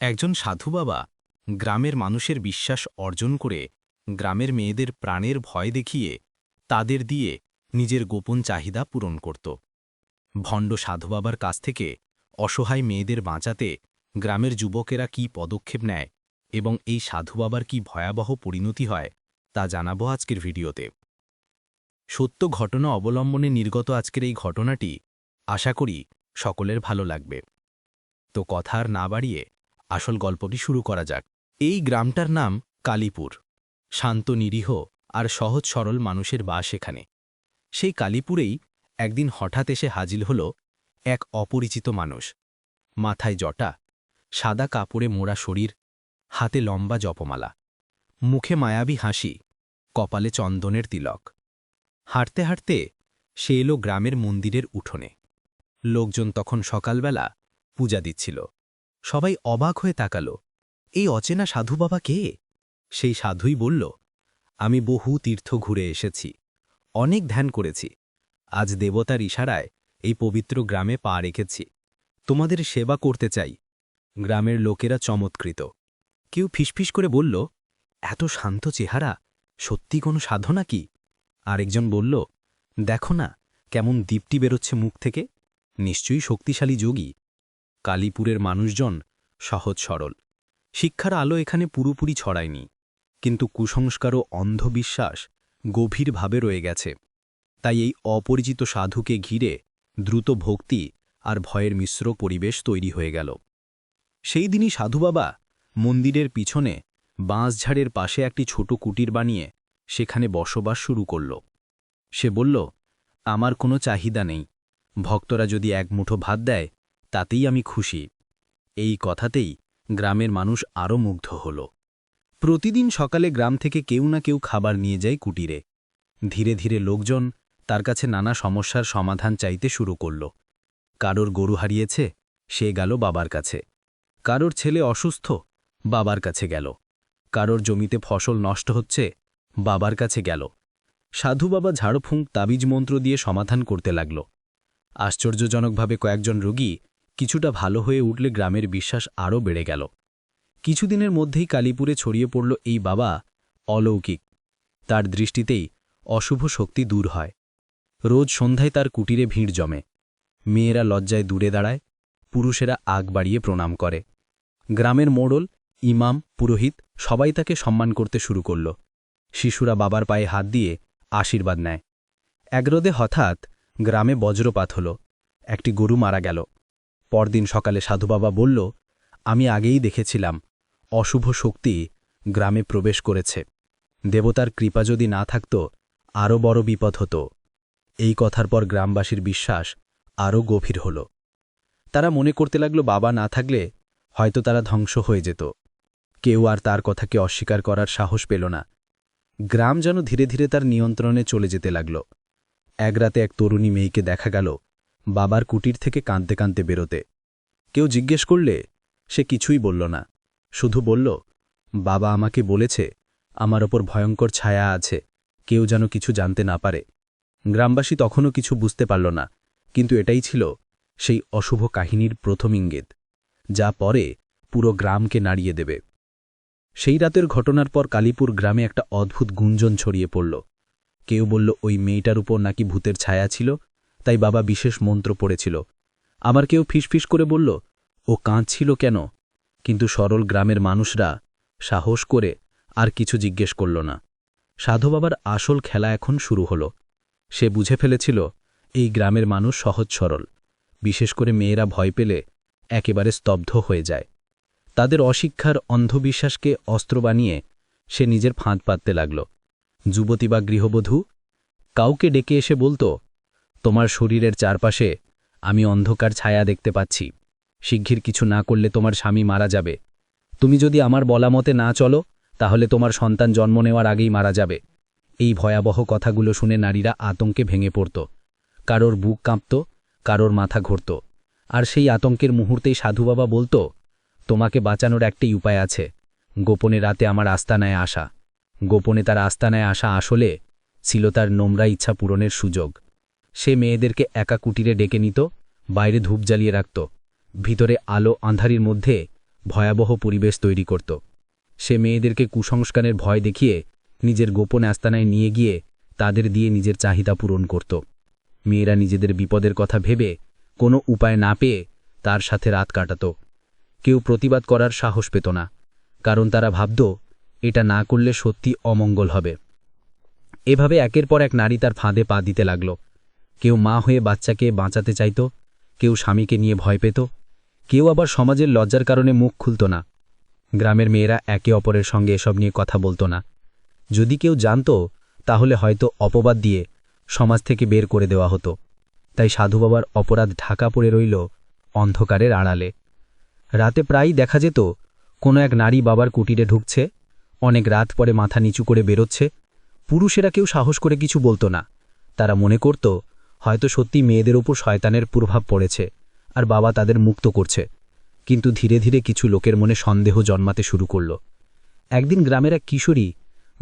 একজন সাধু বাবা গ্রামের মানুষের বিশ্বাস অর্জন করে গ্রামের মেয়েদের প্রাণের ভয় দেখিয়ে তাদের দিয়ে নিজের গোপন চাহিদা পূরণ করত। ভণ্ড সাধু বাবার কাছ থেকে অসহায় মেয়েদের বাঁচাতে গ্রামের যুবকেরা কি পদক্ষেপ নেয় এবং এই সাধু বাবার কি ভয়াবহ পরিণতি হয় তা জানাব আজকের ভিডিওতে। সত্য ঘটনা অবলম্বনে নির্গত আজকের এই ঘটনাটি আশা করি সকলের ভালো লাগবে। তো কথার না বাড়িয়ে আসল গল্পটি শুরু করা যাক। এই গ্রামটার নাম কালীপুর। শান্ত, নিরীহ আর সহজ, সরল মানুষের বাস এখানে। সেই কালীপুরেই একদিন হঠাৎ এসে হাজির হল এক অপরিচিত মানুষ। মাথায় জটা, সাদা কাপড়ে মোড়া শরীর, হাতে লম্বা জপমালা, মুখে মায়াবী হাসি, কপালে চন্দনের তিলক। হাঁটতে হাঁটতে সে এলো গ্রামের মন্দিরের উঠোনে। লোকজন তখন সকালবেলা পূজা দিচ্ছিল। সবাই অবাক হয়ে তাকাল। এই অচেনা সাধু বাবা কে? সেই সাধুই বলল, আমি বহু তীর্থ ঘুরে এসেছি, অনেক ধ্যান করেছি। আজ দেবতার ইশারায় এই পবিত্র গ্রামে পা রেখেছি। তোমাদের সেবা করতে চাই। গ্রামের লোকেরা চমৎকৃত। কেউ ফিসফিস করে বলল, এত শান্ত চেহারা, সত্যি কোনো সাধনা কি? আরেকজন বলল, দেখো না, কেমন দীপ্তি বেরোচ্ছে মুখ থেকে। নিশ্চয়ই শক্তিশালী যোগী। কালীপুরের মানুষজন সহজ সরল। শিক্ষার আলো এখানে পুরোপুরি ছড়ায়নি, কিন্তু কুসংস্কার ও অন্ধবিশ্বাস গভীরভাবে রয়ে গেছে। তাই এই অপরিচিত সাধুকে ঘিরে দ্রুত ভক্তি আর ভয়ের মিশ্র পরিবেশ তৈরি হয়ে গেল। সেই দিনই সাধু বাবা মন্দিরের পিছনে বাঁশঝাড়ের পাশে একটি ছোট কুটির বানিয়ে সেখানে বসবাস শুরু করল। সে বলল, আমার কোনো চাহিদা নেই। ভক্তরা যদি এক মুঠো ভাত দেয় তাতেই আমি খুশি। এই কথাতেই গ্রামের মানুষ আরও মুগ্ধ হল। প্রতিদিন সকালে গ্রাম থেকে কেউ না কেউ খাবার নিয়ে যায় কুটিরে। ধীরে ধীরে লোকজন তার কাছে নানা সমস্যার সমাধান চাইতে শুরু করল। কারোর গরু হারিয়েছে, সে গেল বাবার কাছে। কারোর ছেলে অসুস্থ, বাবার কাছে গেল। কারোর জমিতে ফসল নষ্ট হচ্ছে, বাবার কাছে গেল। সাধু বাবা ঝাড়ফুঁক তাবিজ মন্ত্র দিয়ে সমাধান করতে লাগল। আশ্চর্যজনকভাবে কয়েকজন রোগী কিছুটা ভালো হয়ে উঠলে গ্রামের বিশ্বাস আরও বেড়ে গেল। কিছুদিনের মধ্যেই কালীপুরে ছড়িয়ে পড়ল এই বাবা অলৌকিক। তার দৃষ্টিতেই অশুভ শক্তি দূর হয়। রোজ সন্ধ্যায় তার কুটিরে ভিড় জমে। মেয়েরা লজ্জায় দূরে দাঁড়ায়, পুরুষেরা আগ বাড়িয়ে প্রণাম করে। গ্রামের মোড়ল, ইমাম, পুরোহিত সবাই তাকে সম্মান করতে শুরু করল। শিশুরা বাবার পায়ে হাত দিয়ে আশীর্বাদ নেয়। একরোদে হঠাৎ গ্রামে বজ্রপাত হল। একটি গরু মারা গেল। পরদিন সকালে সাধুবাবা বলল, আমি আগেই দেখেছিলাম, অশুভ শক্তি গ্রামে প্রবেশ করেছে। দেবতার কৃপা যদি না থাকত, আরও বড় বিপদ হতো। এই কথার পর গ্রামবাসীর বিশ্বাস আরও গভীর হল। তারা মনে করতে লাগল বাবা না থাকলে হয়তো তারা ধ্বংস হয়ে যেত। কেউ আর তার কথাকে অস্বীকার করার সাহস পেল না। গ্রাম যেন ধীরে ধীরে তার নিয়ন্ত্রণে চলে যেতে লাগল। এক রাতে এক তরুণী মেয়েকে দেখা গেল বাবার কুটির থেকে কাঁদতে কাঁদতে বেরোতে। কেউ জিজ্ঞেস করলে সে কিছুই বলল না। শুধু বলল, বাবা আমাকে বলেছে, আমার ওপর ভয়ঙ্কর ছায়া আছে, কেউ যেন কিছু জানতে না পারে। গ্রামবাসী তখনও কিছু বুঝতে পারল না, কিন্তু এটাই ছিল সেই অশুভ কাহিনীর প্রথম ইঙ্গিত, যা পরে পুরো গ্রামকে নাড়িয়ে দেবে। সেই রাতের ঘটনার পর কালীপুর গ্রামে একটা অদ্ভুত গুঞ্জন ছড়িয়ে পড়ল। কেউ বলল, ওই মেয়েটার উপর নাকি ভূতের ছায়া ছিল? তাই বাবা বিশেষ মন্ত্র পড়েছিল। আমার কেউ ফিসফিস করে বলল, ও কাঁদছিল কেন? কিন্তু সরল গ্রামের মানুষরা সাহস করে আর কিছু জিজ্ঞেস করল না। সাধু বাবার আসল খেলা এখন শুরু হল। সে বুঝে ফেলেছিল, এই গ্রামের মানুষ সহজ সরল। বিশেষ করে মেয়েরা ভয় পেলে একেবারে স্তব্ধ হয়ে যায়। তাদের অশিক্ষার অন্ধবিশ্বাসকে অস্ত্র বানিয়ে সে নিজের ফাঁদ পাততে লাগল। যুবতী বা গৃহবধূ, কাউকে ডেকে এসে বলতো তোমার শরীরের চারপাশে আমি অন্ধকার ছায়া দেখতে পাচ্ছি। শিগগির কিছু না করলে তোমার স্বামী মারা যাবে। তুমি যদি আমার বলা মতে না চলো, তাহলে তোমার সন্তান জন্ম নেওয়ার আগেই মারা যাবে। এই ভয়াবহ কথাগুলো শুনে নারীরা আতঙ্কে ভেঙে পড়ত। কারোর বুক কাঁপত, কারোর মাথা ঘুরত। আর সেই আতঙ্কের মুহূর্তেই সাধু বাবা বলতো, তোমাকে বাঁচানোর একটাই উপায় আছে। গোপনে রাতে আমার আস্তানায় আসা। গোপনে তার আস্তানায় আসা আসলে ছিল তার নোংরা ইচ্ছা পূরণের সুযোগ। সে মেয়েদেরকে একা কুটিরে ডেকে নিত, বাইরে ধূপ জ্বালিয়ে রাখত, ভিতরে আলো আন্ধারির মধ্যে ভয়াবহ পরিবেশ তৈরি করত। সে মেয়েদেরকে কুসংস্কারের ভয় দেখিয়ে নিজের গোপন আস্তানায় নিয়ে গিয়ে তাদের দিয়ে নিজের চাহিদা পূরণ করত। মেয়েরা নিজেদের বিপদের কথা ভেবে কোনো উপায় না পেয়ে তার সাথে রাত কাটাত। কেউ প্রতিবাদ করার সাহস পেত না, কারণ তারা ভাবত, এটা না করলে সত্যি অমঙ্গল হবে। এভাবে একের পর এক নারী তার ফাঁদে পা দিতে লাগল। কেউ মা হয়ে বাচ্চাকে বাঁচাতে চাইত, কেউ স্বামীকে নিয়ে ভয় পেত, কেউ আবার সমাজের লজ্জার কারণে মুখ খুলত না। গ্রামের মেয়েরা একে অপরের সঙ্গে এসব নিয়ে কথা বলতো না। যদি কেউ জানত, তাহলে হয়তো অপবাদ দিয়ে সমাজ থেকে বের করে দেওয়া হতো। তাই সাধু বাবার অপরাধ ঢাকা পড়ে রইল অন্ধকারের আড়ালে। রাতে প্রায়ই দেখা যেত, কোনো এক নারী বাবার কুটিরে ঢুকছে, অনেক রাত পরে মাথা নিচু করে বেরোচ্ছে। পুরুষেরা কেউ সাহস করে কিছু বলতো না। তারা মনে করত হয়তো সত্যি মেয়েদের ওপর শয়তানের প্রভাব পড়েছে আর বাবা তাদের মুক্ত করছে। কিন্তু ধীরে ধীরে কিছু লোকের মনে সন্দেহ জন্মাতে শুরু করল। একদিন গ্রামের এক কিশোরী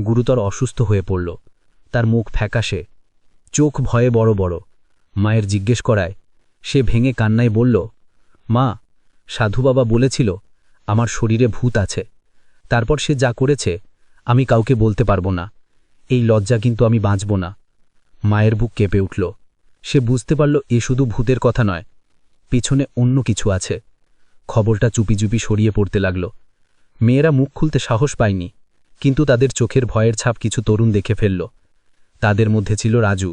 গুরুতর অসুস্থ হয়ে পড়ল। তার মুখ ফ্যাকাশে, চোখ ভয়ে বড় বড়। মায়ের জিজ্ঞেস করায়, সে ভেঙে কান্নায় বলল, মা, সাধু বাবা বলেছিল আমার শরীরে ভূত আছে। তারপর সে যা করেছে, আমি কাউকে বলতে পারব না। এই লজ্জা কিন্তু আমি বাঁচব না। মায়ের বুক কেঁপে উঠল। সে বুঝতে পারল এ শুধু ভূতের কথা নয়, পিছনে অন্য কিছু আছে। খবরটা চুপি চুপি সরিয়ে পড়তে লাগল। মেয়েরা মুখ খুলতে সাহস পায়নি, কিন্তু তাদের চোখের ভয়ের ছাপ কিছু তরুণ দেখে ফেলল। তাদের মধ্যে ছিল রাজু,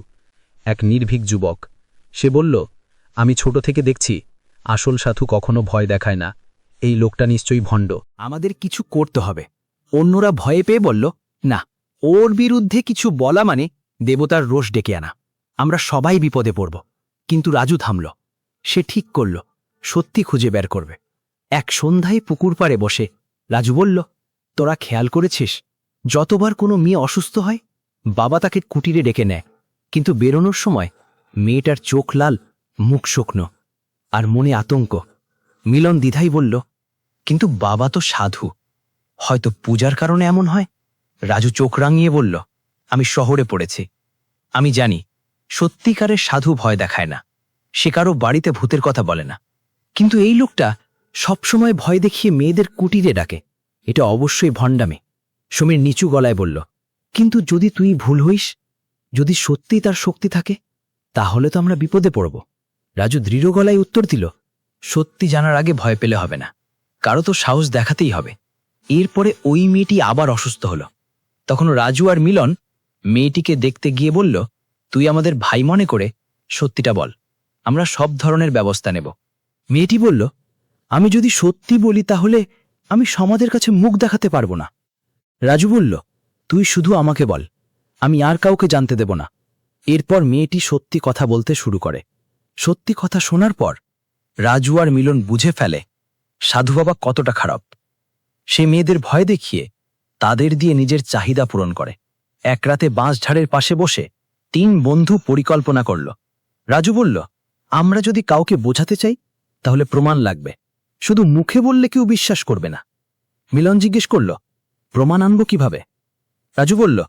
এক নির্ভীক যুবক। সে বলল, আমি ছোট থেকে দেখছি, আসল সাধু কখনো ভয় দেখায় না। এই লোকটা নিশ্চয়ই ভণ্ড। আমাদের কিছু করতে হবে। অন্যরা ভয়ে পেয়ে বলল, না, ওর বিরুদ্ধে কিছু বলা মানে দেবতার রোষ ডেকে আনা। আমরা সবাই বিপদে পড়ব। কিন্তু রাজু থামল। সে ঠিক করল, সত্যি খুঁজে বের করবে। এক সন্ধ্যায় পুকুর পাড়ে বসে রাজু বলল, তোরা খেয়াল করেছিস, যতবার কোনো মেয়ে অসুস্থ হয়, বাবা তাকে কুটিরে ডেকে নেয়। কিন্তু বেরোনোর সময় মেয়েটার চোখ লাল, মুখ শুকনো আর মনে আতঙ্ক। মিলন দ্বিধাই বলল, কিন্তু বাবা তো সাধু, হয়তো পূজার কারণে এমন হয়? রাজু চোখ রাঙিয়ে বলল, আমি শহরে পড়েছি। আমি জানি সত্যিকারের সাধু ভয় দেখায় না। সে কারও বাড়িতে ভূতের কথা বলে না। কিন্তু এই লোকটা সবসময় ভয় দেখিয়ে মেয়েদের কুটিরে ডাকে। এটা অবশ্যই ভণ্ডামে। সমীর নিচু গলায় বলল, কিন্তু যদি তুই ভুল হইস, যদি সত্যিই তার শক্তি থাকে, তাহলে তো আমরা বিপদে পড়ব। রাজু দৃঢ় গলায় উত্তর দিল, সত্যি জানার আগে ভয় পেলে হবে না। কারও তো সাহস দেখাতেই হবে। এরপরে ওই মেয়েটি আবার অসুস্থ হলো। তখন রাজু আর মিলন মেয়েটিকে দেখতে গিয়ে বলল তুই আমাদের ভাই মনে করে সত্যিটা বল। আমরা সব ধরনের ব্যবস্থা নেব। মেয়েটি বলল, আমি যদি সত্যি বলি তাহলে আমি সমাজের কাছে মুখ দেখাতে পারব না। রাজু বলল, তুই শুধু আমাকে বল, আমি আর কাউকে জানতে দেব না। এরপর মেয়েটি সত্যি কথা বলতে শুরু করে। সত্যি কথা শোনার পর রাজু আর মিলন বুঝে ফেলে সাধু বাবা কতটা খারাপ। সে মেয়েদের ভয় দেখিয়ে তাদের দিয়ে নিজের চাহিদা পূরণ করে। এক রাতে বাঁশঝাড়ের পাশে বসে তিন বন্ধু পরিকল্পনা করল। রাজু বলল, আমরা যদি কাউকে বোঝাতে চাই, তাহলে প্রমাণ লাগবে। শুধু মুখে বললে কেউ বিশ্বাস করবে না। মিলন জিজ্ঞেস করল, প্রমাণ আনব কীভাবে? রাজু বলল,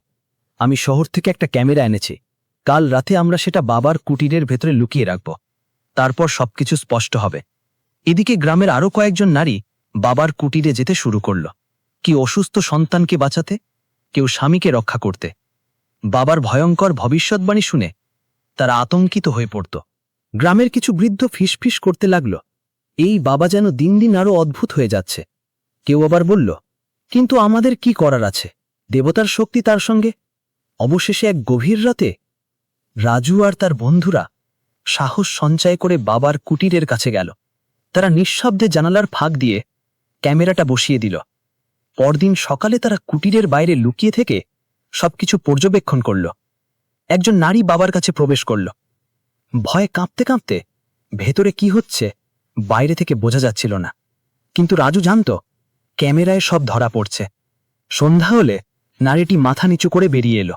আমি শহর থেকে একটা ক্যামেরা এনেছি। কাল রাতে আমরা সেটা বাবার কুটিরের ভেতরে লুকিয়ে রাখব। তারপর সবকিছু স্পষ্ট হবে। এদিকে গ্রামের আরও কয়েকজন নারী বাবার কুটিরে যেতে শুরু করল। কি অসুস্থ সন্তানকে বাঁচাতে, কেউ স্বামীকে রক্ষা করতে। বাবার ভয়ঙ্কর ভবিষ্যৎবাণী শুনে তারা আতঙ্কিত হয়ে পড়ত। গ্রামের কিছু বৃদ্ধ ফিসফিস করতে লাগল। এই বাবা যেন দিন দিন আরও অদ্ভুত হয়ে যাচ্ছে। কেউ আবার বলল, কিন্তু আমাদের কি করার আছে? দেবতার শক্তি তার সঙ্গে? অবশেষে এক গভীর রাতে রাজু আর তার বন্ধুরা সাহস সঞ্চয় করে বাবার কুটিরের কাছে গেল। তারা নিঃশব্দে জানালার ফাঁক দিয়ে ক্যামেরাটা বসিয়ে দিল। পরদিন সকালে তারা কুটিরের বাইরে লুকিয়ে থেকে সবকিছু পর্যবেক্ষণ করল। একজন নারী বাবার কাছে প্রবেশ করল। ভয়ে কাঁপতে কাঁপতে ভেতরে কি হচ্ছে বাইরে থেকে বোঝা যাচ্ছিল না। কিন্তু রাজু জানত, ক্যামেরায় সব ধরা পড়ছে। সন্ধ্যা হলে নারীটি মাথা নিচু করে বেরিয়ে এলো।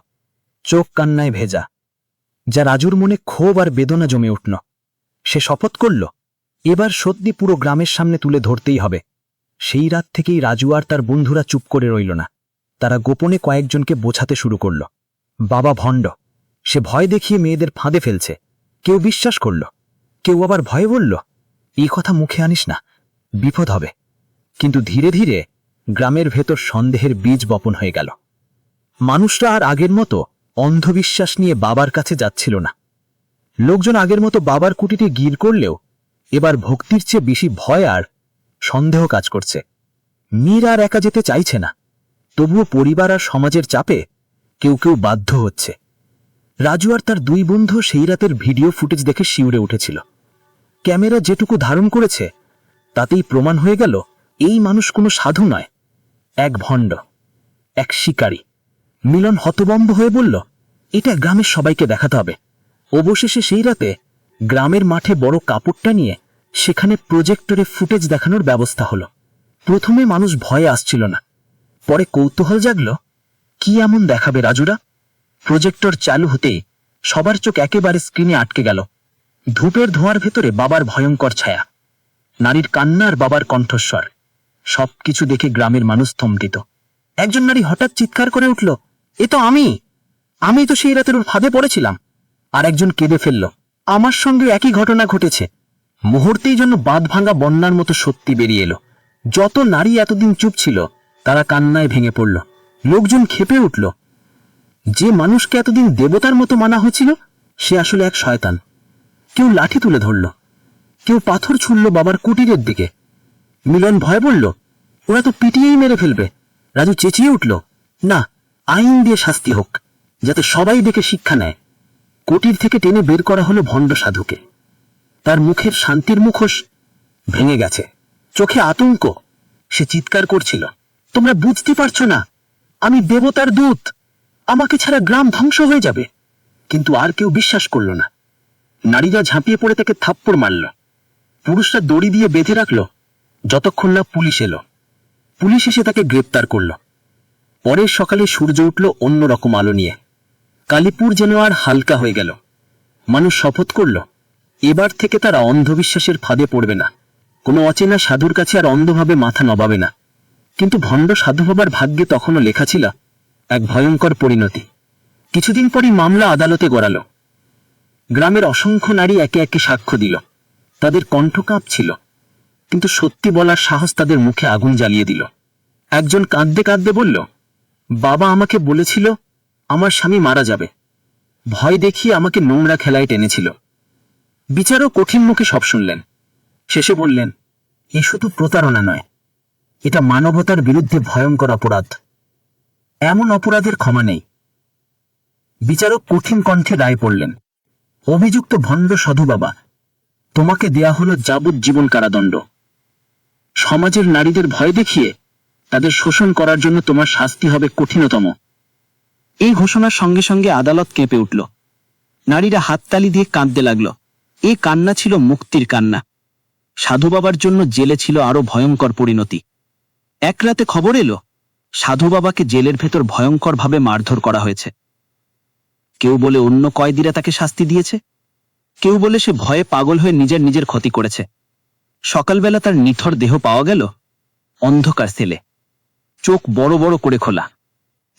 চোখ কান্নায় ভেজা। যা রাজুর মনে ক্ষোভ আর বেদনা জমে উঠল। সে শপথ করল, এবার সত্যি পুরো গ্রামের সামনে তুলে ধরতেই হবে। সেই রাত থেকেই রাজু আর তার বন্ধুরা চুপ করে রইল না। তারা গোপনে কয়েকজনকে বোঝাতে শুরু করল। বাবা ভণ্ড, সে ভয় দেখিয়ে মেয়েদের ফাঁদে ফেলছে। কেউ বিশ্বাস করল, কেউ আবার ভয়ে বলল, এই কথা মুখে আনিস না, বিপদ হবে। কিন্তু ধীরে ধীরে গ্রামের ভেতর সন্দেহের বীজ বপন হয়ে গেল। মানুষরা আর আগের মতো অন্ধবিশ্বাস নিয়ে বাবার কাছে যাচ্ছিল না। লোকজন আগের মতো বাবার কুটিতে গির করলেও এবার ভক্তির চেয়ে বেশি ভয় আর সন্দেহ কাজ করছে। মীর আর একা যেতে চাইছে না। তবুও পরিবার আর সমাজের চাপে কেউ কেউ বাধ্য হচ্ছে। রাজু আর তার দুই বন্ধু সেই রাতের ভিডিও ফুটেজ দেখে শিউরে উঠেছিল। ক্যামেরা যেটুকু ধারণ করেছে, তাতেই প্রমাণ হয়ে গেল, এই মানুষ কোনো সাধু নয়, এক ভণ্ড, এক শিকারী। মিলন হতবম্ব হয়ে বলল, এটা গ্রামের সবাইকে দেখাতে হবে। অবশেষে সেই রাতে গ্রামের মাঠে বড় কাপড়টা নিয়ে সেখানে প্রজেক্টরে ফুটেজ দেখানোর ব্যবস্থা হলো। প্রথমে মানুষ ভয়ে আসছিল না পরে কৌতূহল জাগল, কি এমন দেখাবে রাজুরা? প্রজেক্টর চালু হতে সবার চোখ একেবারে স্ক্রিনে আটকে গেল। ধূপের ধোঁয়ার ভেতরে বাবার ভয়ঙ্কর ছায়া, নারীর কান্নার বাবার কণ্ঠস্বর, সবকিছু দেখে গ্রামের মানুষ থমকিত। একজন নারী হঠাৎ চিৎকার করে উঠল, এ তো আমি! আমি তো সেই রাতের ফাঁদে পড়েছিলাম। আর একজন কেঁদে ফেলল, আমার সঙ্গে একই ঘটনা ঘটেছে। মুহূর্তেই জন্য বাঁধ ভাঙা বন্যার মতো সত্যি বেরিয়ে এলো। যত নারী এতদিন চুপ ছিল তারা কান্নায় ভেঙে পড়ল। লোকজন খেপে উঠল। যে মানুষকে এতদিন দেবতার মতো মানা হয়েছিল, সে আসলে এক শয়তান। কেউ লাঠি তুলে ধরল। কেউ পাথর ছুড়ল বাবার কুটিরের দিকে। মিলন ভয় বলল, ওরা তো পিটিয়েই মেরে ফেলবে। রাজু চেঁচিয়ে উঠল, না, আইন দিয়ে শাস্তি হোক, যাতে সবাই দেখে শিক্ষা নেয়। কুটির থেকে টেনে বের করা হলো ভণ্ড সাধুকে। তার মুখের শান্তির মুখোশ ভেঙে গেছে। চোখে আতঙ্ক। সে চিৎকার করছিল। তোমরা বুঝতে পারছ না। আমি দেবতার দূত। আমাকে ছাড়া গ্রাম ধ্বংস হয়ে যাবে। কিন্তু আর কেউ বিশ্বাস করল না। নারীরা ঝাঁপিয়ে পড়ে তাকে থাপ্পড় মারল। পুরুষরা দড়ি দিয়ে বেঁধে রাখল। যতক্ষণ না পুলিশ এলো। পুলিশ এসে তাকে গ্রেপ্তার করল। পরের সকালে সূর্য উঠল অন্যরকম আলো নিয়ে। কালীপুর যেন আর হালকা হয়ে গেল। মানুষ শপথ করল, এবার থেকে তারা অন্ধবিশ্বাসের ফাঁদে পড়বে না। কোনো অচেনা সাধুর কাছে আর অন্ধভাবে মাথা নবাবে না। কিন্তু ভণ্ড সাধু বাবার ভাগ্যে তখনও লেখা ছিল এক ভয়ঙ্কর পরিণতি। কিছুদিন পরই মামলা আদালতে গড়াল। গ্রামের অসংখ্য নারী একে একে সাক্ষ্য দিল। তাদের কণ্ঠ কাঁপছিল, কিন্তু সত্যি বলার সাহস তাদের মুখে আগুন জ্বালিয়ে দিল। একজন কাঁদতে কাঁদতে বলল, বাবা আমাকে বলেছিল আমার স্বামী মারা যাবে। ভয় দেখিয়ে আমাকে নোংরা খেলায় টেনেছিল। বিচারও কঠিন মুখে সব শুনলেন। শেষে বললেন, এ শুধু প্রতারণা নয় এটা মানবতার বিরুদ্ধে ভয়ঙ্কর অপরাধ। এমন অপরাধের ক্ষমা নেই। বিচারক কঠিন কণ্ঠে রায় পড়লেন। অভিযুক্ত ভণ্ড সাধু বাবা, তোমাকে দেয়া হলো যাবজ্জীবন কারাদণ্ড। সমাজের নারীদের ভয় দেখিয়ে তাদের শোষণ করার জন্য তোমার শাস্তি হবে কঠিনতম। এই ঘোষণার সঙ্গে সঙ্গে আদালত কেঁপে উঠল। নারীরা হাততালি দিয়ে কাঁদতে লাগল। এই কান্না ছিল মুক্তির কান্না। সাধু বাবার জন্য জেলে ছিল আরও ভয়ঙ্কর পরিণতি। এক রাতে খবর এলো, সাধু বাবাকে জেলের ভেতর ভয়ঙ্করভাবে মারধর করা হয়েছে। কেউ বলে অন্য কয়েদিরা তাকে শাস্তি দিয়েছে? কেউ বলে সে ভয়ে পাগল হয়ে নিজের নিজের ক্ষতি করেছে। সকালবেলা তার নিথর দেহ পাওয়া গেল অন্ধকার সেলে। চোখ বড় বড় করে খোলা,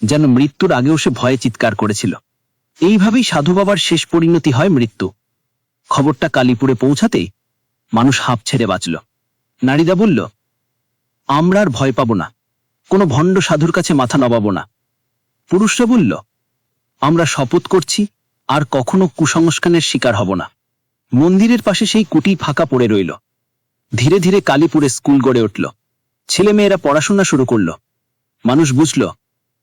যেন মৃত্যুর আগেও সে ভয়ে চিৎকার করেছিল। এইভাবেই সাধু বাবার শেষ পরিণতি হয় মৃত্যু। খবরটা কালীপুরে পৌঁছাতেই মানুষ হাঁপ ছেড়ে বাঁচল। নারীদা বলল আমরা আর ভয় পাব না। কোনো ভণ্ড সাধুর কাছে মাথা নবাবো না। পুরুষরা বলল, আমরা শপথ করছি, আর কখনো কুসংস্কারের শিকার হব না। মন্দিরের পাশে সেই কুটি ফাঁকা পড়ে রইল। ধীরে ধীরে কালীপুরে স্কুল গড়ে উঠল। ছেলেমেয়েরা পড়াশোনা শুরু করল। মানুষ বুঝল,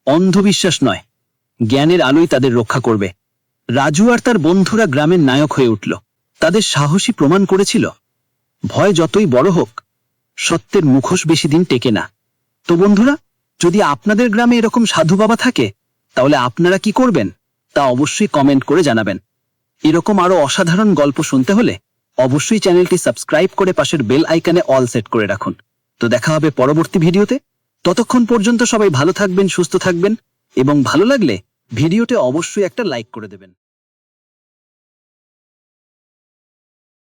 অন্ধবিশ্বাস নয়, জ্ঞানের আলোই তাদের রক্ষা করবে। রাজু আর তার বন্ধুরা গ্রামের নায়ক হয়ে উঠল। তাদের সাহসী প্রমাণ করেছিল, ভয় যতই বড় হোক সত্যের মুখোশ বেশি দিন টেকে না। তো বন্ধুরা, যদি আপনাদের গ্রামে এরকম সাধু বাবা থাকে, তাহলে আপনারা কি করবেন? তা অবশ্যই কমেন্ট করে জানাবেন। এরকম আরও অসাধারণ গল্প শুনতে হলে অবশ্যই চ্যানেলটি সাবস্ক্রাইব করে পাশের বেল আইকনে অল সেট করে রাখুন। তো দেখা হবে পরবর্তী ভিডিওতে। ততক্ষণ পর্যন্ত সবাই ভালো থাকবেন, সুস্থ থাকবেন এবং ভালো লাগলে ভিডিওতে অবশ্যই একটা লাইক করে দেবেন।